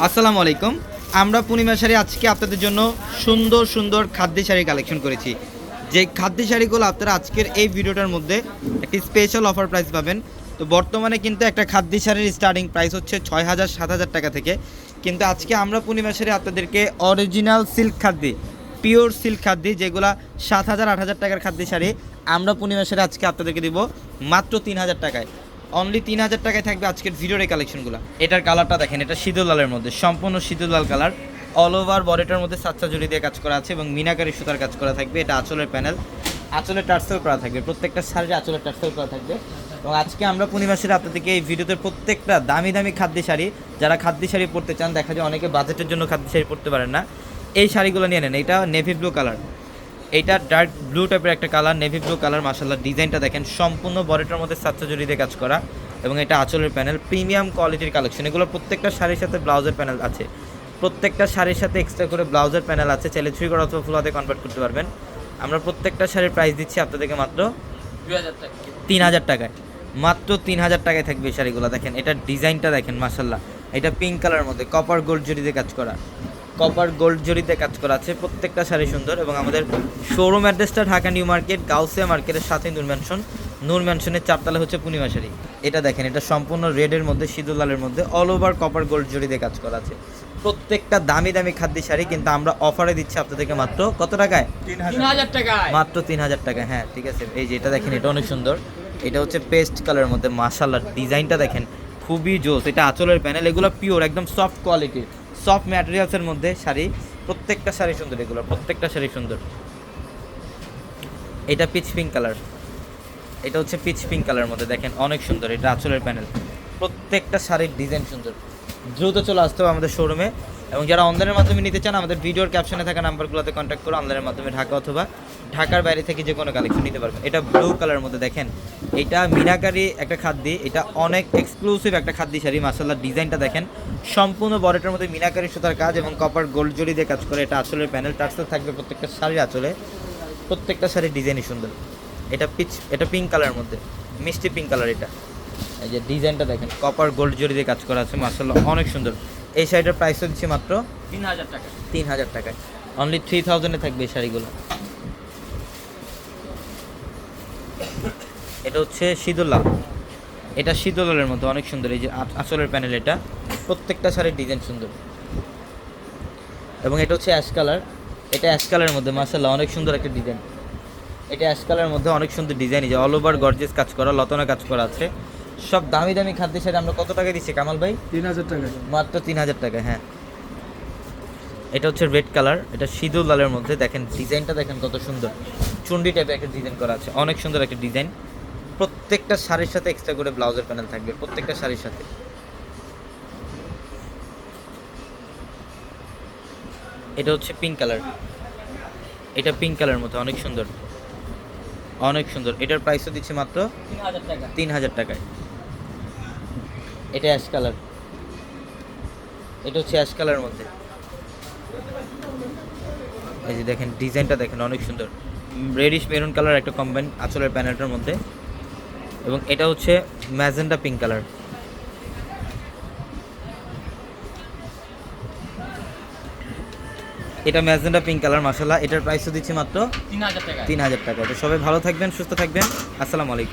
আসসালামু আলাইকুম। আমরা পূর্ণিমা শাড়ি আজকে আপনাদের জন্য সুন্দর সুন্দর খাদ্য শাড়ি কালেকশন করেছি। যে খাদ্য শাড়িগুলো আপনারা আজকের এই ভিডিওটার মধ্যে একটি স্পেশাল অফার প্রাইস পাবেন। তো বর্তমানে কিন্তু একটা খাদ্য শাড়ির স্টার্টিং প্রাইস হচ্ছে ছয় হাজার, সাত হাজার টাকা থেকে। কিন্তু আজকে আমরা পূর্ণিমা শাড়ি আপনাদেরকে অরিজিনাল সিল্ক খাদ্য পিওর সিল্ক খাদ্য, যেগুলা সাত হাজার, আট হাজার টাকার খাদ্য শাড়ি আমরা পূর্ণিমা শাড়ি আজকে আপনাদেরকে দিব মাত্র তিন হাজার টাকায়। অনলি তিন হাজার টাকায় থাকবে আজকের ভিডিওর এই কালেকশনগুলো এটার কালারটা দেখেন, এটা শীতল লালের মধ্যে, সম্পূর্ণ শীতল লাল কালার অল ওভার বডিটার মধ্যে সাতটা জুড়ি দিয়ে কাজ করা আছে এবং মিনাকারি সুতার কাজ করা থাকবে, এটা আঁচলের প্যানেল আঁচলের টার্সেল করা থাকবে, প্রত্যেকটা শাড়ির আঁচলের টার্সেল করা থাকবে। এবং আজকে আমরা পূর্ণিমাসের আপনাদেরকে এই ভিডিওতে প্রত্যেকটা দামি দামি খাদ্য শাড়ি, যারা খাদ্য শাড়ি পরতে চান, দেখা যায় অনেকে বাজেটের জন্য খাদ্য শাড়ি পরতে পারেন না। এই শাড়িগুলো নিয়ে নেন, এটা নেভি ব্লু কালার এইটা ডার্ক ব্লু টাইপের একটা কালার নেভি ব্লু কালার মাসাল্লাহ ডিজাইনটা দেখেন সম্পূর্ণ বডিটার মধ্যে সাতশো জুড়ি দিয়ে কাজ করা এবং এটা আঁচলের প্যানেল প্রিমিয়াম কোয়ালিটির কালেকশন এগুলো প্রত্যেকটা শাড়ির সাথে ব্লাউজের প্যানেল আছে। প্রত্যেকটা শাড়ির সাথে এক্সট্রা করে ব্লাউজের প্যানেল আছে। চাইলে থ্রি করা অথবা ফুল হাতে কনভার্ট করতে পারবেন। আমরা প্রত্যেকটা শাড়ির প্রাইস দিচ্ছি আপনাদেরকে মাত্র তিন হাজার টাকায়। মাত্র তিন হাজার টাকায় থাকবে এই শাড়িগুলো। দেখেন এটার ডিজাইনটা দেখেন মাসাল্লাহ এটা পিঙ্ক কালারের মধ্যে কপার গোল্ড জরিতে কাজ করা। কপার গোল্ড জরিতে কাজ করা আছে। প্রত্যেকটা শাড়ি সুন্দর এবং আমাদের শোরুম অ্যাড্রেসটা ঢাকা নিউ মার্কেট গাউসিয়া মার্কেটের সাথে নূর ম্যানশন নূর ম্যানশনের চারতলা হচ্ছে পূর্ণিমা শাড়ি। এটা দেখেন এটা সম্পূর্ণ রেডের মধ্যে লালের মধ্যে অল ওভার কপার গোল্ড জরিতে কাজ করা আছে। প্রত্যেকটা দামি দামি খাদ্য শাড়ি কিন্তু আমরা অফারে দিচ্ছি আপনাদেরকে মাত্র কত টাকায়? তিন হাজার টাকায় মাত্র তিন হাজার টাকা হ্যাঁ ঠিক আছে। এই যে এটা দেখেন এটা অনেক সুন্দর। এটা হচ্ছে পেস্ট কালারের মধ্যে মাশাল্লাহ ডিজাইনটা দেখেন খুবই জোস। এটা আঁচলের প্যানেল এগুলো পিওর একদম সফট কোয়ালিটির সফট ম্যাটেরিয়ালসের মধ্যে শাড়ি, প্রত্যেকটা শাড়ি সুন্দর এগুলো, প্রত্যেকটা শাড়ি সুন্দর। এটা পিচ পিঙ্ক কালার। এটা হচ্ছে পিচ পিঙ্ক কালার মধ্যে, দেখেন অনেক সুন্দর, এটা আঁচলের প্যানেল। প্রত্যেকটা শাড়ির ডিজাইন সুন্দর। দ্রুত চলে আসতে হবে আমাদের শোরুমে এবং যারা অনলাইনের মাধ্যমে নিতে চান, আমাদের ভিডিওর ক্যাপশনে থাকা নাম্বারগুলোতে কন্ট্যাক্ট করে অনলাইনের মাধ্যমে ঢাকা অথবা ঢাকার বাইরে থেকে যে কোনো কালেকশন নিতে পারবেন। এটা ব্লু কালারের মধ্যে দেখেন। এটা মিনাকারি একটা খাদ্যি, এটা অনেক এক্সক্লুসিভ একটা খাদ্যি, শাড়ি মাসাল্লাহ ডিজাইনটা দেখেন। সম্পূর্ণ বডিটার মধ্যে মিনাকারি সুতার কাজ এবং কপার গোল্ড জড়ি দিয়ে কাজ করে। এটা আঁচলের প্যানেল টার্সেল থাকবে প্রত্যেকটা শাড়ির আঁচলে প্রত্যেকটা শাড়ির ডিজাইনই সুন্দর। এটা পিচ, এটা পিঙ্ক কালারের মধ্যে। মিষ্টি পিঙ্ক কালার এটা। এই যে ডিজাইনটা দেখেন কপার গোল্ড জড়ি দিয়ে কাজ করা আছে মাসাল্লাহ অনেক সুন্দর। এই শাড়িটার প্রাইসও দিচ্ছি মাত্র তিন হাজার টাকা। তিন হাজার টাকায়। অনলি থ্রি থাউজেন্ডে থাকবে এই শাড়িগুলো। এটা হচ্ছে শীতলা। এটা শীতলের মতো অনেক সুন্দর। এই যে আঁচলের প্যানেল এটা প্রত্যেকটা শাড়ির ডিজাইন সুন্দর। এবং এটা হচ্ছে অ্যাশ কালার এটা অ্যাশ কালারের মধ্যে মাসাল্লাহ অনেক সুন্দর একটা ডিজাইন এটা অ্যাশ কালারের মধ্যে অনেক সুন্দর ডিজাইন যে অল ওভার গর্জেস কাজ করা লতনা কাজ করা আছে। সব দামি দামি খাদ্য সাথে আমরা কত টাকা দিচ্ছি কামাল ভাই? তিন হাজার টাকা। মাত্র তিন হাজার টাকা হ্যাঁ। এটা হচ্ছে রেড কালার এটা সিঁদুর লালের মধ্যে। দেখেন ডিজাইনটা দেখেন কত সুন্দর। চুন্ডি টাইপের একটা ডিজাইন করা আছে অনেক সুন্দর একটা ডিজাইন। প্রত্যেকটা শাড়ির সাথে এক্সট্রা করে ব্লাউজের প্যানেল থাকবে প্রত্যেকটা শাড়ির সাথে। এটা হচ্ছে পিঙ্ক কালার এটা পিঙ্ক কালার মতো অনেক সুন্দর। অনেক সুন্দর। এটার প্রাইসও দিচ্ছে মাত্র তিন হাজার টাকায়। এটা অ্যাশ কালার এটা হচ্ছে অ্যাশ কালারের মধ্যে। এই যে দেখেন ডিজাইনটা দেখেন অনেক সুন্দর। রেডিশ মেরুন কালার একটা কম্বাইন আঁচলের প্যানেলটার মধ্যে। এবং এটা হচ্ছে ম্যাজেন্ডা পিঙ্ক কালার এটা ম্যাজেন্ডা পিঙ্ক কালার মাসাল্লাহ এটার প্রাইসও দিচ্ছি মাত্র তিন হাজার টাকা তিন হাজার টাকা তো সবাই ভালো থাকবেন সুস্থ থাকবেন। আসসালামু আলাইকুম।